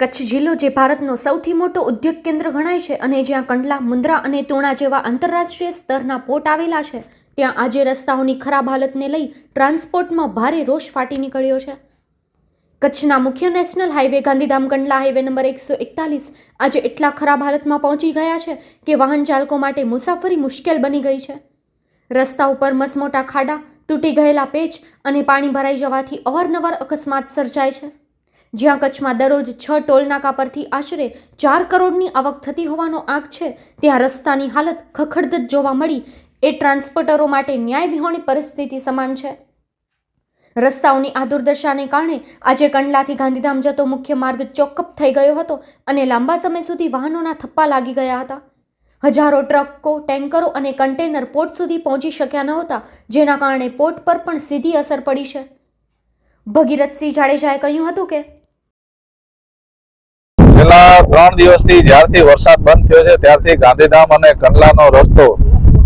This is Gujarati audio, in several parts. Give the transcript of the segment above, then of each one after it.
કચ્છ જિલ્લો જે ભારતનો સૌથી મોટો ઉદ્યોગ કેન્દ્ર ગણાય છે અને જ્યાં કંડલા મુન્દ્રા અને તુણા જેવા આંતરરાષ્ટ્રીય સ્તરના પોર્ટ આવેલા છે, ત્યાં આજે રસ્તાઓની ખરાબ હાલતને લઈ ટ્રાન્સપોર્ટમાં ભારે રોષ ફાટી નીકળ્યો છે. કચ્છના મુખ્ય national highway Gandhidham Kandla highway number એકસો એકતાલીસ આજે એટલા ખરાબ હાલતમાં પહોંચી ગયા છે કે વાહન ચાલકો માટે મુસાફરી મુશ્કેલ બની ગઈ છે. રસ્તા ઉપર મસમોટા ખાડા, તૂટી ગયેલા પેચ અને પાણી ભરાઈ જવાથી અવારનવાર અકસ્માત સર્જાય છે. જ્યાં કચ્છમાં દરરોજ છ ટોલનાકા પરથી આશરે ચાર કરોડની આવક થતી હોવાનો આંક છે, ત્યાં રસ્તાની હાલત ખખડધજ જોવા મળી. એ ટ્રાન્સપોર્ટરો માટે ન્યાય વિહોણી પરિસ્થિતિ સમાન છે. રસ્તાઓની આ દુર્દશાને કારણે આજે કંડલાથી ગાંધીધામ જતો મુખ્ય માર્ગ ચોકઅપ થઈ ગયો હતો અને લાંબા સમય સુધી વાહનોના થપ્પા લાગી ગયા હતા. હજારો ટ્રકો, ટેન્કરો અને કન્ટેનર પોર્ટ સુધી પહોંચી શક્યા નહોતા જેના કારણે પોર્ટ પર પણ સીધી અસર પડી છે. ભગીરથસિંહ જાડેજાએ કહ્યું હતું કે છેલ્લા ત્રણ દિવસથી જ્યારથી વરસાદ બંધ થયો છે, ત્યારથી ગાંધીધામ અને કંડલાનો રસ્તો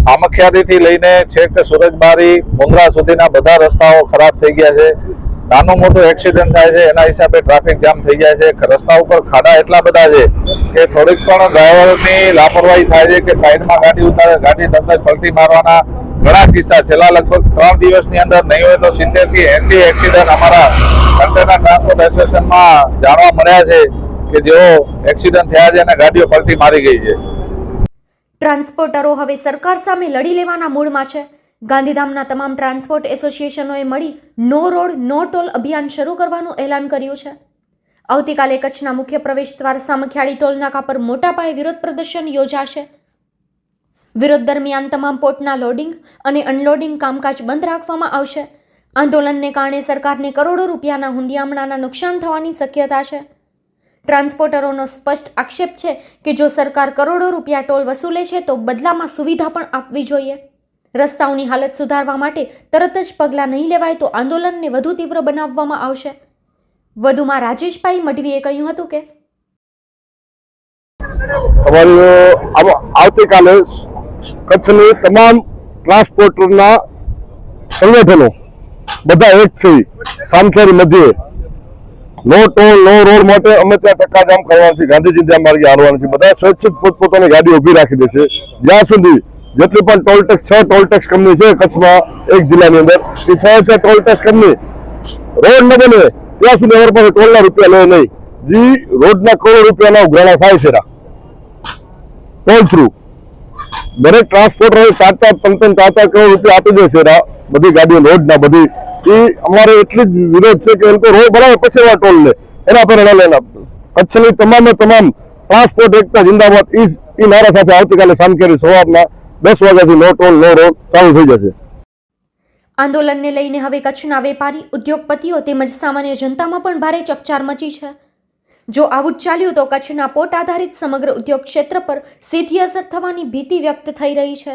સામખિયારીથી લઈને છેક સુરજબારી, મુંદ્રા સુધીના બધા રસ્તાઓ ખરાબ થઈ ગયા છે. નાનું મોટું એક્સિડન્ટ થાય છે, એના હિસાબે ટ્રાફિક જામ થઈ જાય છે. રસ્તા ઉપર ખાડા એટલા બધા છે કે થોડીક પણ ડ્રાઈવરની લાપરવાહી થાય છે કે સાઈડમાં ગાડી ઉતારે, ગાડી તરત પલટી મારવાના ઘણા કિસ્સા. છેલ્લા લગભગ ત્રણ દિવસની અંદર નહીં હોય તો સિત્તેરથી એસી એક્સિડન્ટ અમારા કન્ટેનર ટ્રાન્સપોર્ટ એસોસિએશનમાં જાણવા મળ્યા છે. કે જેઓ એક્સિડન્ટ થયા છે અને ગાડીઓ પલટી મારી ગઈ છે. ટ્રાન્સપોર્ટરો હવે સરકાર સામે લડી લેવાના મૂડમાં છે. ગાંધીધામના તમામ ટ્રાન્સપોર્ટ એસોસિએશનોએ મળી નો રોડ, નો ટોલ અભિયાન શરૂ કરવાનું એલાન કર્યું છે. આવતીકાલે કચ્છના મુખ્ય પ્રવેશ દ્વાર સામખિયાળી ટોલ નાકા પર મોટા પાયે વિરોધ પ્રદર્શન યોજાશે. વિરોધ દરમિયાન તમામ પોર્ટના લોડિંગ અને અનલોડિંગ કામકાજ બંધ રાખવામાં આવશે. આંદોલનને કારણે સરકારને કરોડો રૂપિયાના હુંડિયામણાના નુકસાન થવાની શક્યતા છે. ટ્રાન્સપોર્ટરોનો સ્પષ્ટ આક્ષેપ છે કે જો સરકાર કરોડો રૂપિયા ટોલ વસૂલે છે, તો બદલામાં સુવિધા પણ આપવી જોઈએ. રસ્તાઓની હાલત સુધારવા માટે તરત જ પગલાં નહીં લેવાય તો આંદોલનને વધુ તીવ્ર બનાવવામાં આવશે. વધુમાં રાજેશભાઈ મઢવીએ કહ્યું હતું કે આવતીકાલે કચ્છની તમામ ટ્રાન્સપોર્ટરના સંગઠનો બધા એક થઈ સામખેરી મધ્યે નો ટોલ, નો રોડ માટે અમે ત્યાં ચક્કાજામ કરવાનું છે ગાંધીજી ત્યાં માર્ગે હાલવાનું છે બધા સ્વૈચ્છિક પોતપોતાની ગાડી ઊભી રાખી દેશે જ્યાં સુધી જેટલી પણ ટોલ ટેક્સ છ, ટોલ ટેક્સ કંપની છે, કચ્છમાં એક જિલ્લાની અંદર, એ છ છ ટોલ ટેક્સ કંપની. રોડ ન બને, ત્યાં સુધી અમારી પાસે ટોલના રૂપિયા લે નહીં. જી, રોડના કરોડ રૂપિયાના ઉઘરાણા થાય છે. Toll through. દરેક ટ્રાન્સપોર્ટર ચાર ચાર, ત્રણ ત્રણ, ચાર ચાર કરોડ રૂપિયા આપી દે છે બધી ગાડીઓ રોડના બધી એ અમારે એટલી જ વિરોધ છે કે એ તો રોડ બનાવે પછી એવા ટોલ લે. એના પર એના કચ્છની તમામે તમામ ટ્રાન્સપોર્ટ એકતા જિંદાબાદ ઈ નારા સાથે આવતીકાલે સામકેરી સવારના દસ વાગ્યાથી નો ટોલ, નો રોડ ચાલુ થઈ જશે. આંદોલનને લઈને હવે કચ્છના વેપારી, ઉદ્યોગપતિઓ તેમજ સામાન્ય જનતામાં પણ ભારે ચકચાર મચી છે. જો આવું જ ચાલ્યું તો કચ્છના પોટ આધારિત સમગ્ર ઉદ્યોગ ક્ષેત્ર પર સીધી અસર થવાની ભીતિ વ્યક્ત થઈ રહી છે.